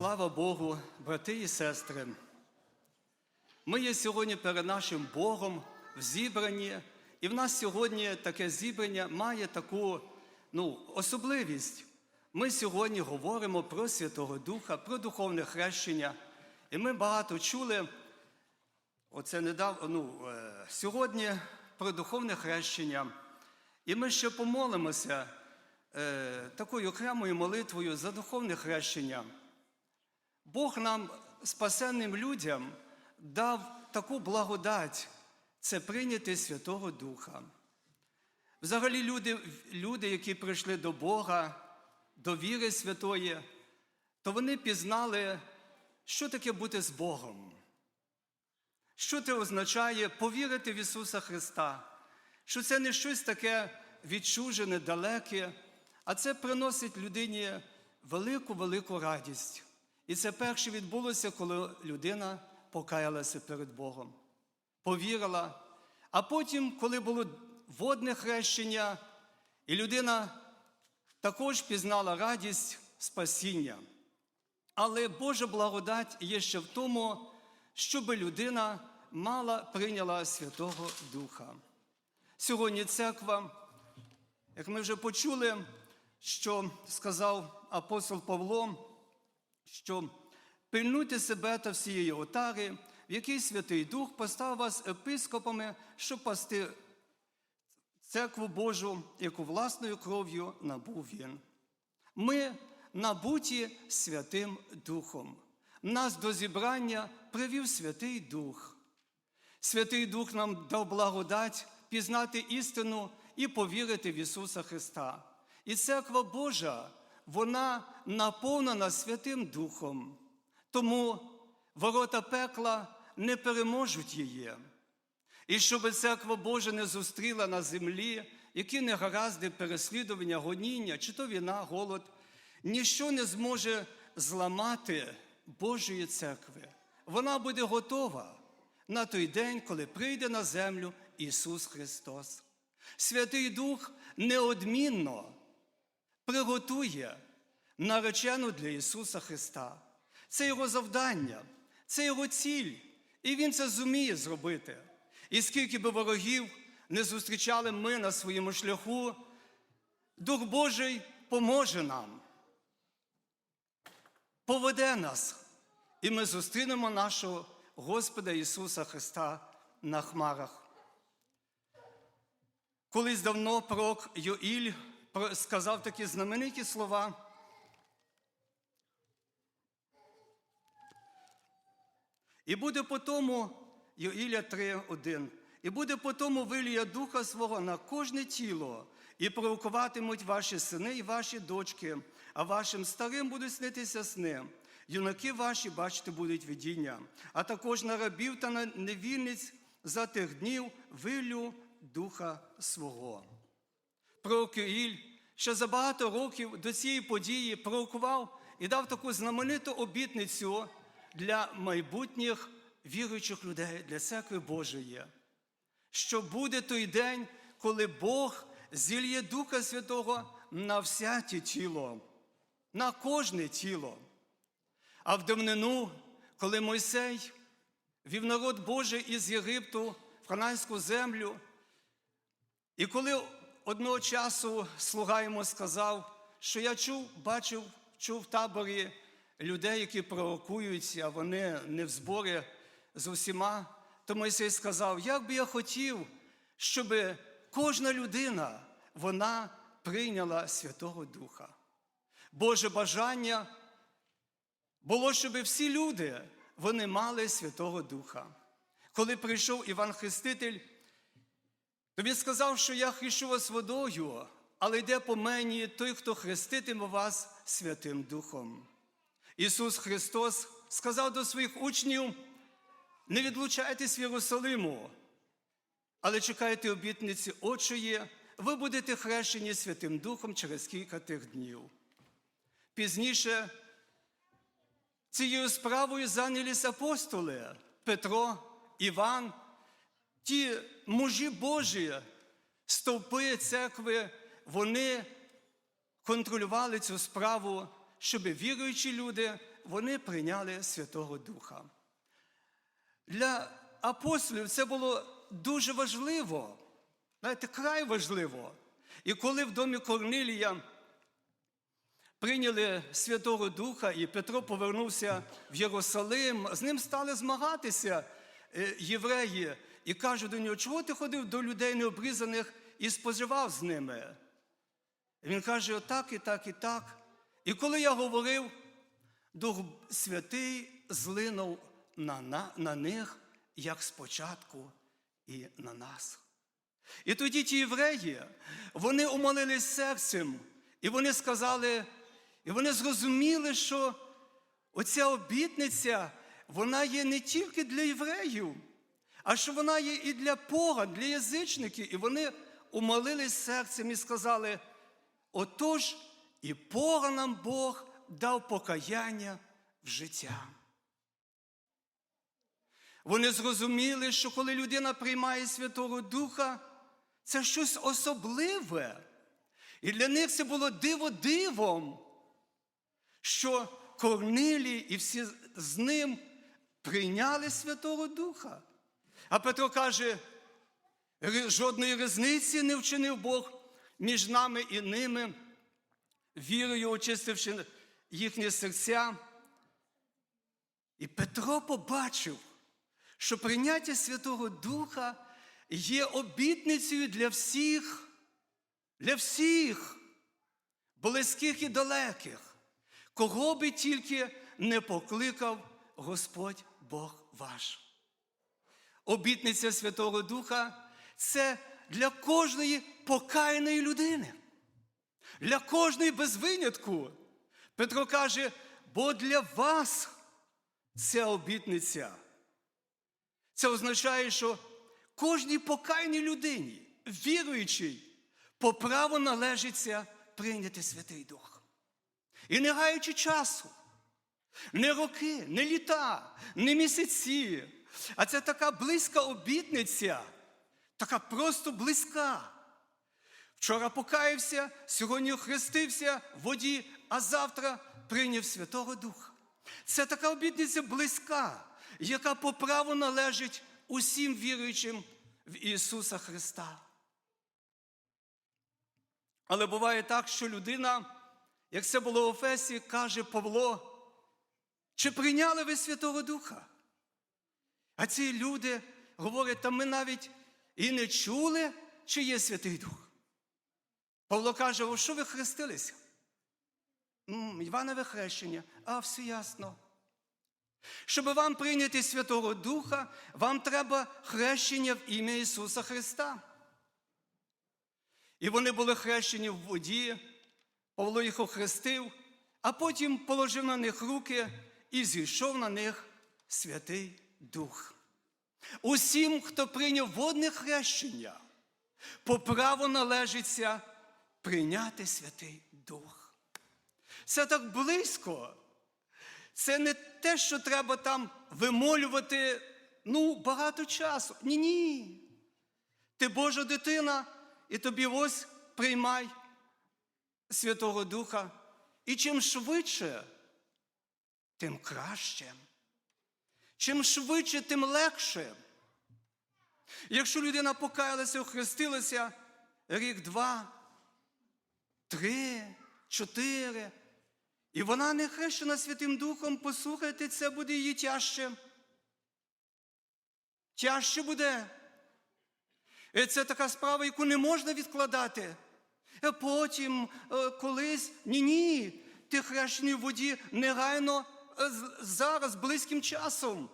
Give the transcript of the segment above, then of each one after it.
Слава Богу, брати і сестри. Ми є сьогодні перед нашим Богом в зібранні, і в нас сьогодні таке зібрання має таку ну, особливість. Ми сьогодні говоримо про Святого Духа, про духовне хрещення. І ми багато чули оце недавно, ну, е, сьогодні про духовне хрещення. І ми ще помолимося е, такою окремою молитвою за духовне хрещення. Бог нам, спасенним людям, дав таку благодать це прийняти Святого Духа. Взагалі, люди, люди, які прийшли до Бога, до віри святої, то вони пізнали, що таке бути з Богом. Що це означає повірити в Ісуса Христа, що це не щось таке відчужене, далеке, а це приносить людині велику, велику радість. І це перше відбулося, коли людина покаялася перед Богом, повірила. А потім, коли було водне хрещення, і людина також пізнала радість спасіння. Але Божа благодать є ще в тому, щоб людина мала прийняла Святого Духа. Сьогодні церква, як ми вже почули, що сказав апостол Павло, що пильнуйте себе та всієї отари, в якій Святий Дух поставив вас епископами, щоб пасти церкву Божу, яку власною кров'ю набув він. Ми набуті Святим Духом. Нас до зібрання привів Святий Дух. Святий Дух нам дав благодать пізнати істину і повірити в Ісуса Христа. І церква Божа, вона наповнена Святим Духом. Тому ворота пекла не переможуть її. І щоб церква Божа не зустріла на землі, які негаразди переслідування, гоніння, чи то війна, голод, ніщо не зможе зламати Божої церкви. Вона буде готова на той день, коли прийде на землю Ісус Христос. Святий Дух неодмінно приготує наречену для Ісуса Христа. Це Його завдання, це Його ціль, і Він це зуміє зробити. І скільки би ворогів не зустрічали ми на своєму шляху, Дух Божий поможе нам, поведе нас, і ми зустрінемо нашого Господа Ісуса Христа на хмарах. Колись давно пророк Йоїль сказав такі знамениті слова. І буде по тому, Йоїля 3.1, і буде по тому вилія духа свого на кожне тіло, і пророкуватимуть ваші сини і ваші дочки, а вашим старим будуть снитися сни. Юнаки ваші, бачите, будуть видіння, а також на рабів та на невільниць за тих днів вилю духа свого. Пророк Іїль ще за багато років до цієї події пророкував і дав таку знамениту обітницю для майбутніх віруючих людей, для церкви Божої, що буде той день, коли Бог зільє Духа Святого на всяке тіло, на кожне тіло. А в давнину, коли Мойсей вів народ Божий із Єгипту в хананську землю, і коли одного часу слуга йому сказав, що я чув, бачив, чув в таборі людей, які пророкуються, вони не в зборі з усіма, то Мойсей сказав, як би я хотів, щоб кожна людина вона прийняла Святого Духа. Боже бажання було, щоб всі люди вони мали Святого Духа. Коли прийшов Іван Хреститель, то він сказав, що я хрещу вас водою, але йде по мені той, хто хреститиме вас Святим Духом. Ісус Христос сказав до своїх учнів: не відлучайтесь в Єрусалиму, але чекайте обітниці очої, ви будете хрещені Святим Духом через кілька тих днів. Пізніше цією справою зайнялись апостоли Петро, Іван, ті мужі Божі, стовпи церкви, вони контролювали цю справу, щоб віруючі люди вони прийняли Святого Духа. Для апостолів це було дуже важливо, знаєте, край важливо. І коли в домі Корнилія прийняли Святого Духа, і Петро повернувся в Єрусалим, з ним стали змагатися е, євреї і кажуть до нього, чого ти ходив до людей необрізаних і споживав з ними? Він каже, отак і так, і так. І коли я говорив, Дух Святий злинув на, на, на них, як спочатку, і на нас. І тоді ті євреї, вони умолились серцем, і вони сказали, і вони зрозуміли, що оця обітниця, вона є не тільки для євреїв, а що вона є і для поган, для язичників. І вони умолились серцем і сказали: отож, і поганам Бог дав покаяння в життя. Вони зрозуміли, що коли людина приймає Святого Духа, це щось особливе. І для них це було диво дивом, що Корнилій і всі з ним прийняли Святого Духа. А Петро каже, жодної різниці не вчинив Бог між нами і ними, вірою очистивши їхні серця. І Петро побачив, що прийняття Святого Духа є обітницею для всіх, для всіх, близьких і далеких, кого би тільки не покликав Господь Бог ваш. Обітниця Святого Духа це для кожної покаяної людини, для кожної без винятку. Петро каже, бо для вас ця обітниця. Це означає, що кожній покаяній людині, віруючій, по праву належиться прийняти Святий Дух. І не гаючи часу, не роки, не літа, не місяці, а це така близька обітниця, така просто близька. Вчора покаявся, сьогодні охрестився в воді, а завтра прийняв Святого Духа. Це така обітниця близька, яка по праву належить усім віруючим в Ісуса Христа. Але буває так, що людина, як це було в Офесі, каже Павло, чи прийняли ви Святого Духа? А ці люди говорять, та ми навіть і не чули, чи є Святий Дух. Павло каже, о що ви хрестилися? «М, Іванове хрещення, а все ясно. Щоб вам прийняти Святого Духа, вам треба хрещення в ім'я Ісуса Христа. І вони були хрещені в воді, Павло їх охрестив, а потім положив на них руки і зійшов на них Святий Дух. Усім, хто прийняв водне хрещення, по праву належиться прийняти Святий Дух. Це так близько. Це не те, що треба там вимолювати ну, багато часу. Ні, ні. Ти Божа дитина, і тобі ось приймай Святого Духа. І чим швидше, тим краще. Чим швидше, тим легше. Якщо людина покаялася, охрестилася рік, два, три, чотири, і вона не хрещена Святим Духом, послухайте, це буде її тяжче. Тяжче буде. І це така справа, яку не можна відкладати. Потім, е, колись, ні-ні, ти хрещений в воді негайно зараз, близьким часом.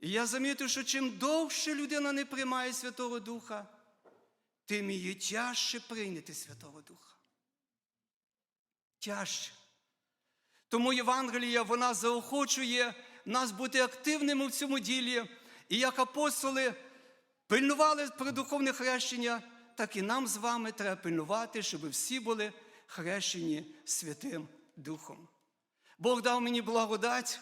І я замітив, що чим довше людина не приймає Святого Духа, тим її тяжче прийняти Святого Духа. Тяжче. Тому Євангелія вона заохочує нас бути активними в цьому ділі. І як апостоли пильнували про духовне хрещення, так і нам з вами треба пильнувати, щоб всі були хрещені Святим Духом. Бог дав мені благодать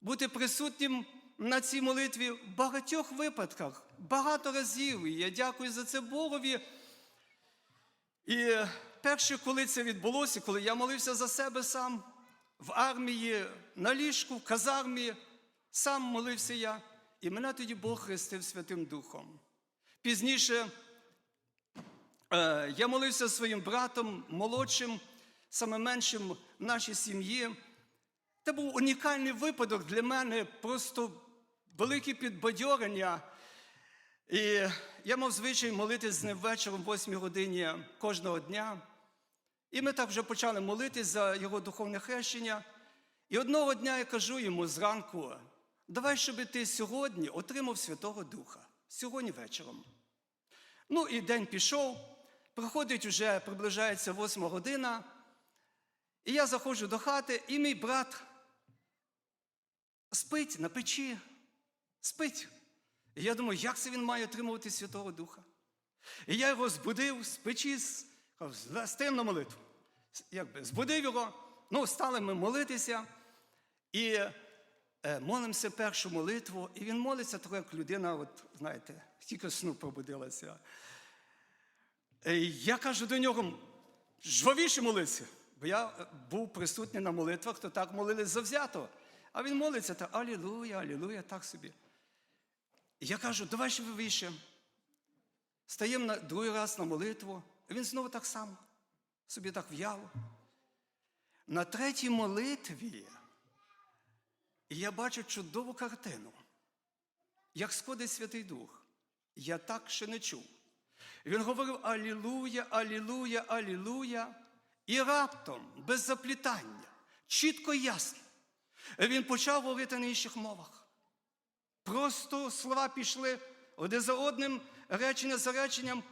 бути присутнім на цій молитві в багатьох випадках, багато разів. І я дякую за це Богові. І перше, коли це відбулося, коли я молився за себе сам, в армії, на ліжку, в казармі, сам молився я, і мене тоді Бог хрестив Святим Духом. Пізніше е, я молився своїм братом, молодшим, саме меншим в нашій сім'ї. Це був унікальний випадок для мене, просто велике підбадьорення. І я мав звичай молитись з ним вечором, в 8 годині кожного дня. І ми так вже почали молитись за його духовне хрещення. І одного дня я кажу йому зранку: давай, щоб ти сьогодні отримав Святого Духа, сьогодні вечором. Ну і день пішов, проходить уже, приближається восьма година. І я заходжу до хати, і мій брат спить на печі, спить. І я думаю, як це він має отримувати Святого Духа? І я його збудив з печі, кажу, на молитву. Якби, збудив його, ну, стали ми молитися. І е, молимося першу молитву, і він молиться так, як людина, от, знаєте, тільки сну пробудилася. Е, Я кажу до нього, жвавіше молися. Бо я е, був присутній на молитвах, то так молились завзято. А він молиться, та алілуя, алілуя, так собі. Я кажу, давай ще вище. Стаємо на другий раз на молитву. І він знову так само, собі так в'яв. На третій молитві я бачу чудову картину, як сходить Святий Дух. Я так ще не чув. Він говорив Алілуя, Алілуя, Алілуя. І раптом, без заплітання, чітко ясно, він почав говорити на інших мовах. Просто слова пішли один за одним, речення за реченням.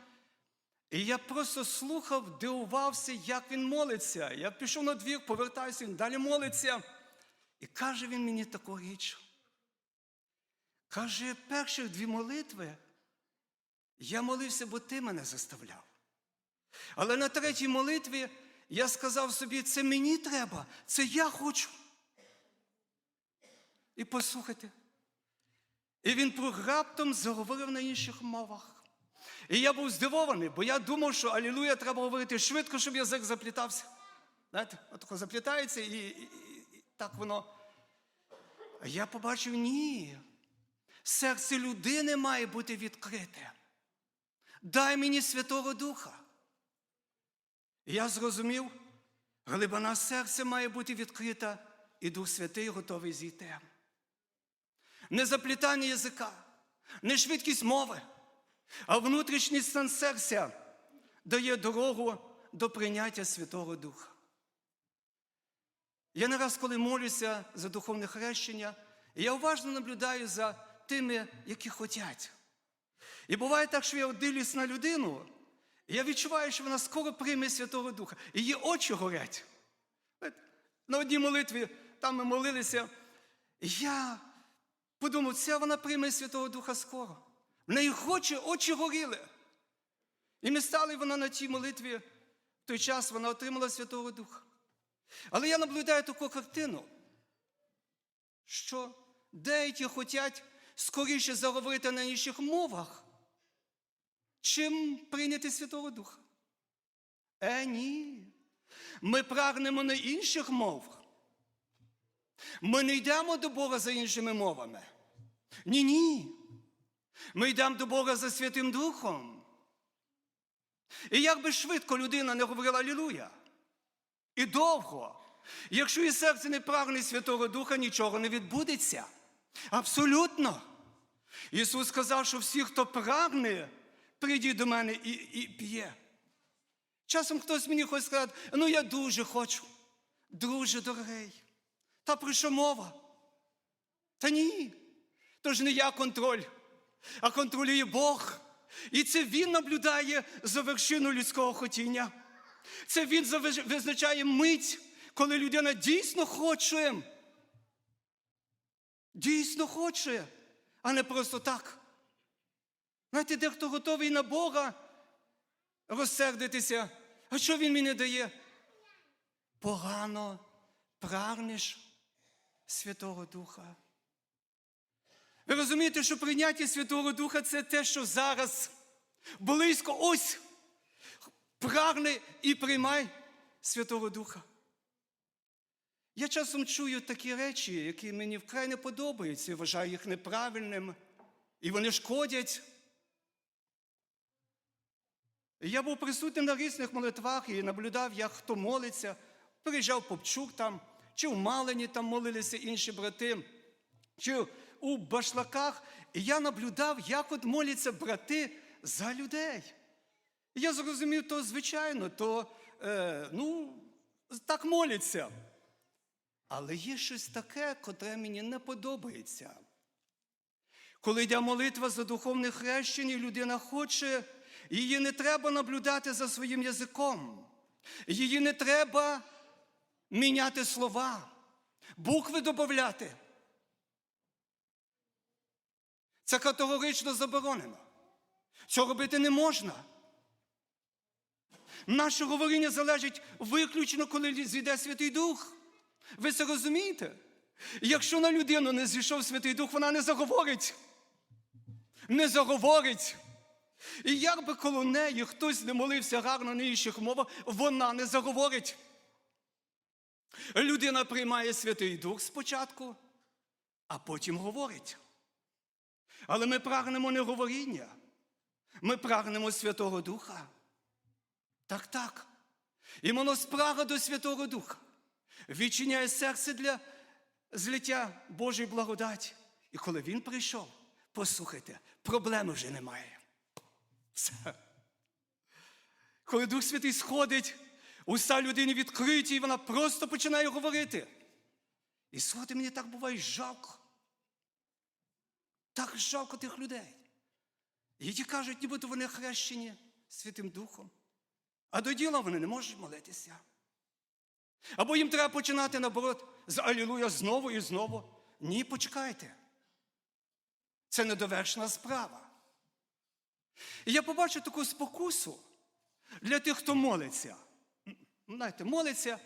І я просто слухав, дивувався, як він молиться. Я пішов на двір, повертаюся, він далі молиться. І каже він мені таку річ. Каже, перших дві молитви я молився, бо ти мене заставляв. Але на третій молитві я сказав собі, це мені треба, це я хочу. І послухайте. І він раптом заговорив на інших мовах. І я був здивований, бо я думав, що Алілуя треба говорити швидко, щоб язик заплітався. Знаєте, отако заплітається і, і, і, так воно. Я побачив, ні. Серце людини має бути відкрите. Дай мені Святого Духа. І я зрозумів, глибина серця має бути відкрита, і Дух Святий готовий зійти. Не заплітання язика, не швидкість мови, а внутрішній стан серця дає дорогу до прийняття Святого Духа. Я не раз, коли молюся за духовне хрещення, я уважно наблюдаю за тими, які хотять. І буває так, що я дивлюсь на людину, і я відчуваю, що вона скоро прийме Святого Духа. І її очі горять. На одній молитві там ми молилися. Я подумав, ця вона прийме Святого Духа скоро. В неї очі, очі горіли. І ми стали вона на тій молитві. В той час вона отримала Святого Духа. Але я наблюдаю таку картину, що деякі хочуть скоріше заговорити на інших мовах, чим прийняти Святого Духа. Е, ні. Ми прагнемо на інших мовах. Ми не йдемо до Бога за іншими мовами. Ні, ні. Ми йдемо до Бога за Святим Духом. І як би швидко людина не говорила Алілуя, і довго, якщо і серце не прагне Святого Духа, нічого не відбудеться. Абсолютно. Ісус сказав, що всі, хто прагне, прийдіть до мене і, і п'є. Часом хтось мені хоче сказати, ну я дуже хочу, дуже дорогий. Та про що мова? Та ні. Тож не я контроль, а контролює Бог. І це Він наблюдає за вершину людського хотіння. Це Він визначає мить, коли людина дійсно хоче. Дійсно хоче, а не просто так. Знаєте, дехто готовий на Бога розсердитися. А що він мені дає? Погано прагнеш Святого Духа. Ви розумієте, що прийняття Святого Духа це те, що зараз близько ось прагне і приймай Святого Духа. Я часом чую такі речі, які мені вкрай не подобаються, і вважаю їх неправильним, і вони шкодять. Я був присутнім на різних молитвах і наблюдав, як хто молиться. Приїжджав Попчук там, чи в Малині там молилися інші брати, чи у башлаках. І я наблюдав, як от моляться брати за людей. І я зрозумів, то звичайно, то е, ну, так моляться. Але є щось таке, котре мені не подобається. Коли йде молитва за духовне хрещення, людина хоче, її не треба наблюдати за своїм язиком. Її не треба міняти слова, букви додати. Це категорично заборонено. Цього робити не можна. Наше говоріння залежить виключно, коли зійде Святий Дух. Ви це розумієте? Якщо на людину не зійшов Святий Дух, вона не заговорить. Не заговорить. І як би коло неї хтось не молився гарно на інших мовах, вона не заговорить. Людина приймає Святий Дух спочатку, а потім говорить. Але ми прагнемо не говоріння, ми прагнемо Святого Духа. Так, так. І воно спрага до Святого Духа. Відчиняє серце для злиття Божої благодаті. І коли він прийшов, послухайте, проблеми вже немає. Все. Коли Дух Святий сходить, уста людини відкриті, і вона просто починає говорити. І слухайте, мені так буває жалко. Так жалко тих людей. Які кажуть, нібито вони хрещені Святим Духом. А до діла вони не можуть молитися. Або їм треба починати наоборот з Алілуя знову і знову. Ні, почекайте. Це недовершена справа. І я побачив таку спокусу для тих, хто молиться. Знаєте, молиться,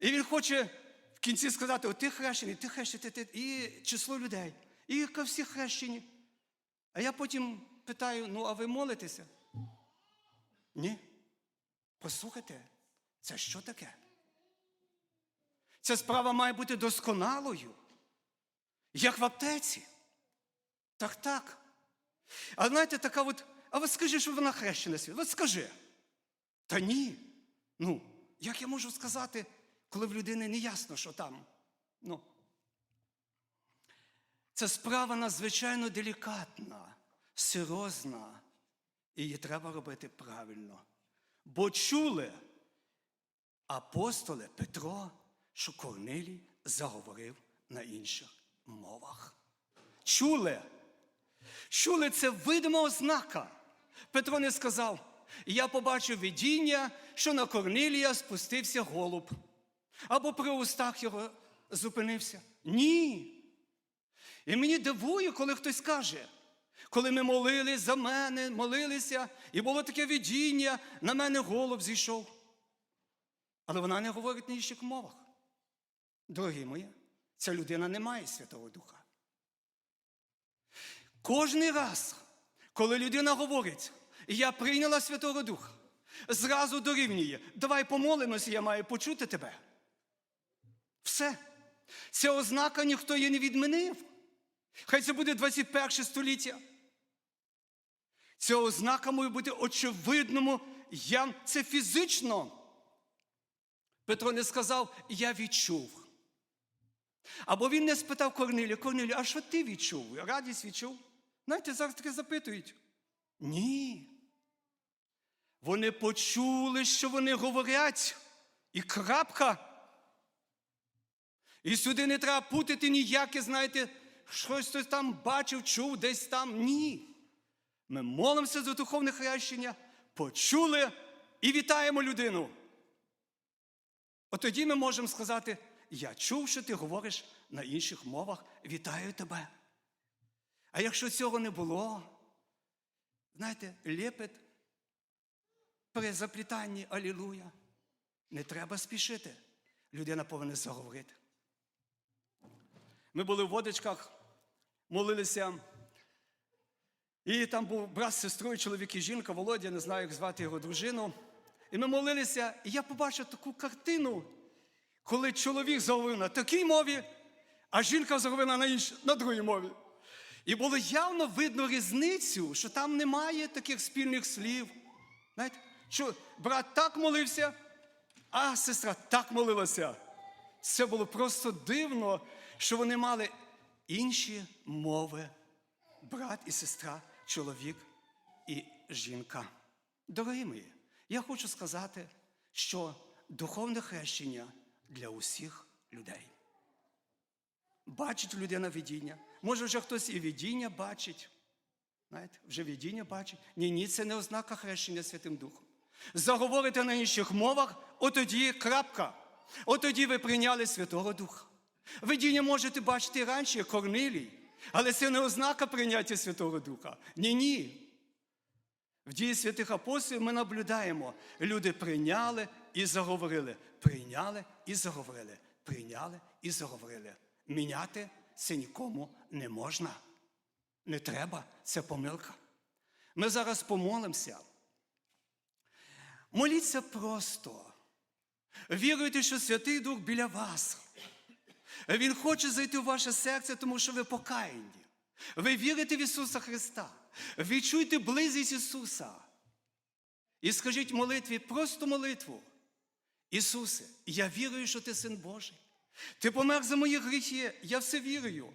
і він хоче в кінці сказати: о, ти хрещений, ти хрещений, ти, ти, і число людей, і всі хрещені. А я потім питаю: ну, а ви молитеся? Ні. Послухайте, це що таке? Ця справа має бути досконалою, як в аптеці. Так, так. А знаєте, така от, а от скажи, що вона хрещена світ. От скажи. Та ні. Ну, як я можу сказати, коли в людини не ясно, що там? Ну. Це справа надзвичайно делікатна, серйозна, і її треба робити правильно. Бо чули апостоли Петро, що Корнилій заговорив на інших мовах. Чули. Чули це видима ознака. Петро не сказав, я побачив видіння, що на Корнилія спустився голуб, або при устах його зупинився. Ні. І мені дивує, коли хтось каже, коли ми молились за мене, молилися, і було таке видіння, на мене голуб зійшов. Але вона не говорить на інших мовах. Дорогі мої, ця людина не має Святого Духа. Кожний раз, коли людина говорить, я прийняла Святого Духа, зразу дорівнює, давай помолимося, я маю почути тебе. Все. Ця ознака ніхто її не відмінив. Хай це буде 21 століття. Ця ознака має бути очевидному, я, це фізично. Петро не сказав, я відчув. Або він не спитав Корнилія, Корнилія, а що ти відчув? Радість відчув? Знаєте, зараз таке запитують. Ні. Вони почули, що вони говорять, і крапка. І сюди не треба путати ніяке, знаєте, щось хтось там бачив, чув, десь там. Ні. Ми молимося за духовне хрещення, почули і вітаємо людину. От тоді ми можемо сказати, я чув, що ти говориш на інших мовах, вітаю тебе. А якщо цього не було, знаєте, лепет при заплітанні Алілуя, не треба спішити. Людина повинна заговорити. Ми були в водичках, молилися. І там був брат з сестрою, чоловік і жінка, Володя, не знаю, як звати його дружину. І ми молилися, і я побачив таку картину, коли чоловік заговорив на такій мові, а жінка заговорила на іншій, на другій мові. І було явно видно різницю, що там немає таких спільних слів. Знаєте, що брат так молився, а сестра так молилася. Це було просто дивно, що вони мали інші мови. Брат і сестра, чоловік і жінка. Дорогі мої, я хочу сказати, що духовне хрещення для усіх людей. Бачить людина видіння. Може, вже хтось і видіння бачить. Знаєте, вже видіння бачить. Ні, ні, це не ознака хрещення Святим Духом. Заговорите на інших мовах, отоді крапка. Отоді ви прийняли Святого Духа. Видіння можете бачити раніше, Корнилій, але це не ознака прийняття Святого Духа. Ні, ні. В дії святих апостолів ми наблюдаємо, люди прийняли і заговорили. Прийняли і заговорили. Прийняли і заговорили. Міняти це нікому не можна. Не треба, це помилка. Ми зараз помолимося. Моліться просто. Віруйте, що Святий Дух біля вас. Він хоче зайти в ваше серце, тому що ви покаяні. Ви вірите в Ісуса Христа. Відчуйте близість Ісуса. І скажіть молитві, просто молитву. Ісусе, я вірую, що ти син Божий. Ти помер за мої гріхи, я все вірую.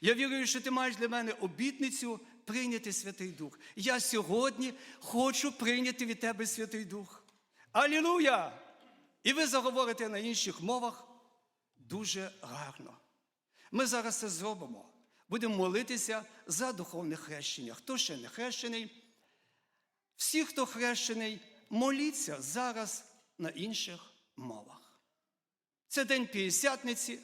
Я вірую, що ти маєш для мене обітницю прийняти Святий Дух. Я сьогодні хочу прийняти від тебе Святий Дух. Алілуя! І ви заговорите на інших мовах дуже гарно. Ми зараз це зробимо. Будемо молитися за духовне хрещення. Хто ще не хрещений? Всі, хто хрещений, моліться зараз на інших мовах. Це день п'ятдесятниці.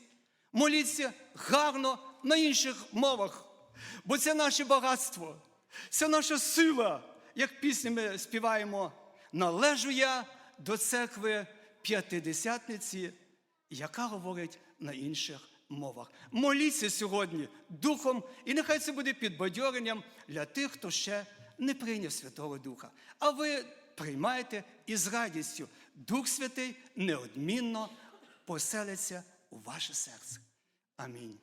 Моліться гарно на інших мовах, бо це наше багатство, це наша сила. Як пісні ми співаємо, належу я до церкви п'ятидесятниці, яка говорить на інших мовах. Моліться сьогодні духом, і нехай це буде підбадьоренням для тих, хто ще не прийняв Святого Духа. А ви приймаєте із радістю Дух Святий неодмінно поселиться у ваше серце. Амінь.